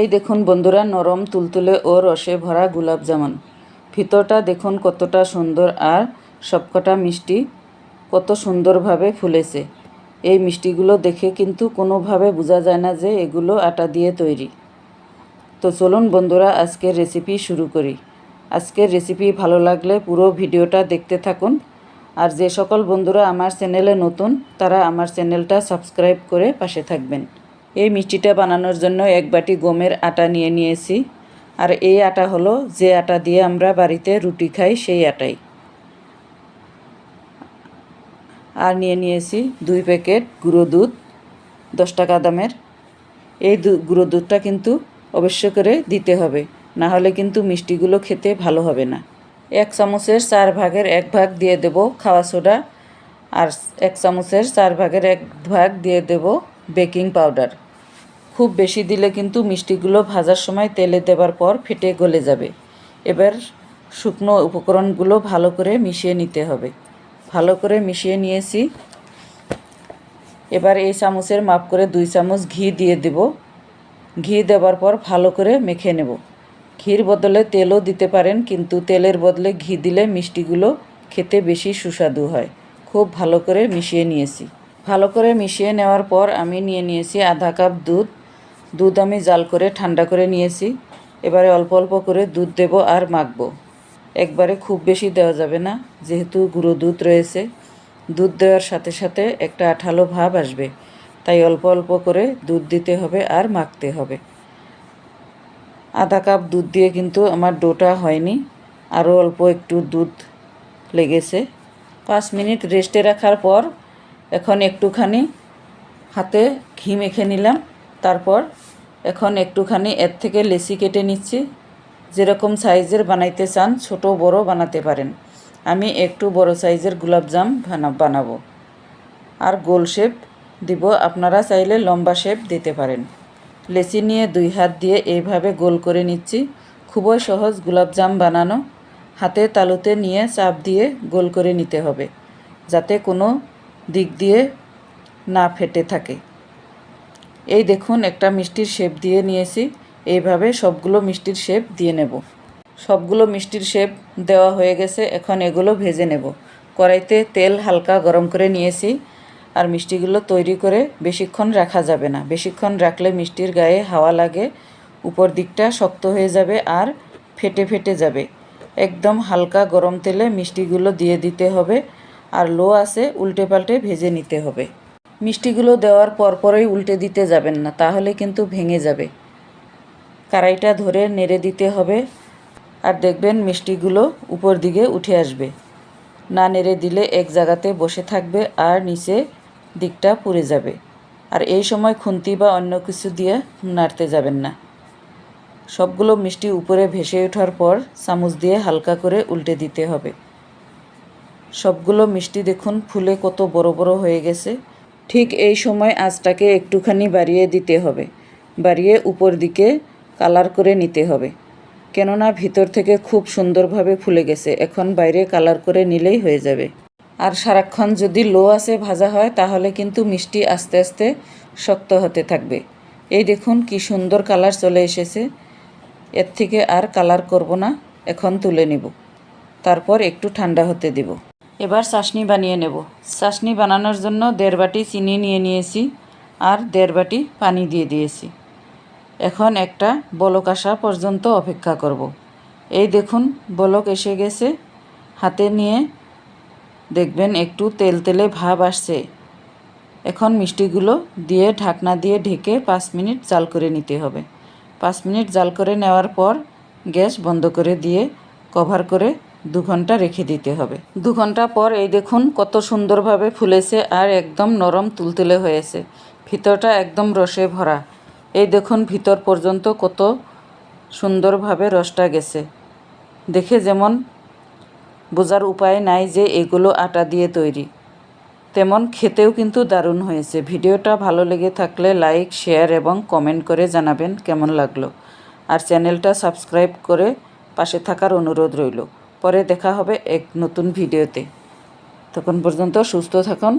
এই দেখুন বন্ধুরা, নরম তুলতুলে ও রসে ভরা গোলাপ জামুন ভিতরটা দেখুন কতটা সুন্দর আর সবকটা মিষ্টি, কত সুন্দরভাবে ফুলেছে। এই মিষ্টিগুলো দেখে কিন্তু কোনোভাবে বোঝা যায় না যে এগুলো আটা দিয়ে তৈরি। তো চলুন বন্ধুরা, আজকের রেসিপি শুরু করি। আজকের রেসিপি ভালো লাগলে পুরো ভিডিওটা দেখতে থাকুন। আর যে সকল বন্ধুরা আমার চ্যানেলে নতুন, তারা আমার চ্যানেলটা সাবস্ক্রাইব করে পাশে থাকবেন। এই মিষ্টিটা বানানোর জন্য এক বাটি গমের আটা নিয়ে নিয়েছি। আর এই আটা হলো যে আটা দিয়ে আমরা বাড়িতে রুটি খাই, সেই আটাই। আর নিয়ে নিয়েছি দুই প্যাকেট গুঁড়ো দুধ, দশ টাকা দামের। এই গুঁড়ো দুধটা কিন্তু অবশ্য করে দিতে হবে, না হলে কিন্তু মিষ্টিগুলো খেতে ভালো হবে না। এক চামচের চার ভাগের এক ভাগ দিয়ে দেব খাওয়া সোডা, আর এক চামচের চার ভাগের এক ভাগ দিয়ে দেব বেকিং পাউডার। খুব বেশি দিলে কিন্তু মিষ্টিগুলো ভাজার সময় তেলে দেবার পর ফেটে গলে যাবে। এবার শুকনো উপকরণগুলো ভালো করে মিশিয়ে নিতে হবে। ভালো করে মিশিয়ে নিয়েছি। এবার এই চামচের মাপ করে দুই চামচ ঘি দিয়ে দেব। ঘি দেওয়ার পর ভালো করে মেখে নেব। ঘির বদলে তেলও দিতে পারেন, কিন্তু তেলের বদলে ঘি দিলে মিষ্টিগুলো খেতে বেশি সুস্বাদু হয়। খুব ভালো করে মিশিয়ে নিয়েছি। ভালো করে মিশিয়ে নেওয়ার পর আমি নিয়ে নিয়েছি আধা কাপ দুধ। দুধ আমি জাল করে ঠান্ডা করে নিয়েছি। এবারে অল্প অল্প করে দুধ দেব আর মাখব। একবারে খুব বেশি দেওয়া যাবে না, যেহেতু গুঁড়ো দুধ রয়েছে। দুধ দেওয়ার সাথে সাথে একটা আঠালো ভাব আসবে, তাই অল্প অল্প করে দুধ দিতে হবে আর মাখতে হবে। আধা কাপ দুধ দিয়ে কিন্তু আমার ডোটা হয়নি, আরও অল্প একটু দুধ লেগেছে। পাঁচ মিনিট রেস্টে রাখার পর এখন একটুখানি হাতে ঘি মেখে নিলাম, তারপর এখন একটুখানি এর থেকে লেসি কেটে নিচ্ছি। যেরকম সাইজের বানাইতে চান, ছোট বড় বানাতে পারেন। আমি একটু বড় সাইজের গোলাপজাম বানা, বানাবো। আর গোল শেপ দিব, আপনারা চাইলে লম্বা শেপ দিতে পারেন। লেচি নিয়ে দুই হাত দিয়ে এইভাবে গোল করে নিচ্ছি। খুবই সহজ গোলাপজাম বানানো। হাতে তালুতে নিয়ে চাপ দিয়ে গোল করে নিতে হবে, যাতে কোনো দিক দিয়ে না ফেটে থাকে। এই দেখুন, একটা মিষ্টির শেপ দিয়ে নিয়েছি। এইভাবে সবগুলো মিষ্টির শেপ দিয়ে নেব। সবগুলো মিষ্টির শেপ দেওয়া হয়ে গেছে, এখন এগুলো ভেজে নেব। কড়াইতে তেল হালকা গরম করে নিয়েছি আর মিষ্টিগুলো তৈরি করে বেশিক্ষণ রাখা যাবে না। বেশিক্ষণ রাখলে মিষ্টির গায়ে হাওয়া লাগে, উপর দিকটা শক্ত হয়ে যাবে আর ফেটে ফেটে যাবে। একদম হালকা গরম তেলে মিষ্টিগুলো দিয়ে দিতে হবে আর লো আছে উল্টে পাল্টে ভেজে নিতে হবে। মিষ্টিগুলো দেওয়ার পরপরই উল্টে দিতে যাবেন না, তাহলে কিন্তু ভেঙে যাবে। কড়াইটা ধরে নেড়ে দিতে হবে আর দেখবেন মিষ্টিগুলো উপর দিকে উঠে আসবে। না নেড়ে দিলে এক জায়গাতে বসে থাকবে আর নিচে দিকটা পুড়ে যাবে। আর এই সময় খুন্তি বা অন্য কিছু দিয়ে নাড়তে যাবেন না। সবগুলো মিষ্টি উপরে ভেসে ওঠার পর চামচ দিয়ে হালকা করে উল্টে দিতে হবে। সবগুলো মিষ্টি দেখুন ফুলে কত বড় বড় হয়ে গেছে। ঠিক এই সময় আঁচটাকে একটুখানি বাড়িয়ে দিতে হবে। বাড়িয়ে উপর দিকে কালার করে নিতে হবে। কেননা ভিতর থেকে খুব সুন্দরভাবে ফুলে গেছে। এখন বাইরে কালার করে নিলেই হয়ে যাবে। আর সারাক্ষণ যদি লো আসে ভাজা হয়, তাহলে কিন্তু মিষ্টি আস্তে আস্তে শক্ত হতে থাকবে। এই দেখুন কি সুন্দর কালার চলে এসেছে। এর থেকে আর কালার করব না। এখন তুলে নিব। তারপর একটু ঠান্ডা হতে দিব। এবার চাশনি বানিয়ে নেব। চাশনি বানানোর জন্য দেড় বাটি চিনি নিয়ে নিয়েছি আর দেড় বাটি পানি দিয়ে দিয়েছি। এখন একটা বলক আসা পর্যন্ত অপেক্ষা করব। এই দেখুন, বলক এসে গেছে। হাতে নিয়ে দেখবেন একটু তেল তেলে ভাব আসছে। এখন মিষ্টিগুলো দিয়ে ঢাকনা দিয়ে ঢেকে পাঁচ মিনিট জাল করে নিতে হবে। পাঁচ মিনিট জাল করে নেওয়ার পর গ্যাস বন্ধ করে দিয়ে কভার করে দু ঘণ্টা রেখে দিতে হবে। দু ঘণ্টা পর এই দেখুন কত সুন্দরভাবে ফুলেছে আর একদম নরম তুলতুলে হয়েছে। ভিতরটা একদম রসে ভরা। এই দেখুন ভিতর পর্যন্ত কত সুন্দরভাবে রসটা গেছে। দেখে যেমন বোঝার উপায় নাই যে এগুলো আটা দিয়ে তৈরি। তেমন খেতেও কিন্তু দারুণ হয়েছে। ভিডিওটা ভালো লেগে থাকলে লাইক, শেয়ার এবং কমেন্ট করে জানাবেন কেমন লাগল। আর চ্যানেলটা সাবস্ক্রাইব করে পাশে থাকার অনুরোধ রইল। পরে দেখা হবে এক নতুন ভিডিওতে। তখন পর্যন্ত সুস্থ থাকুন।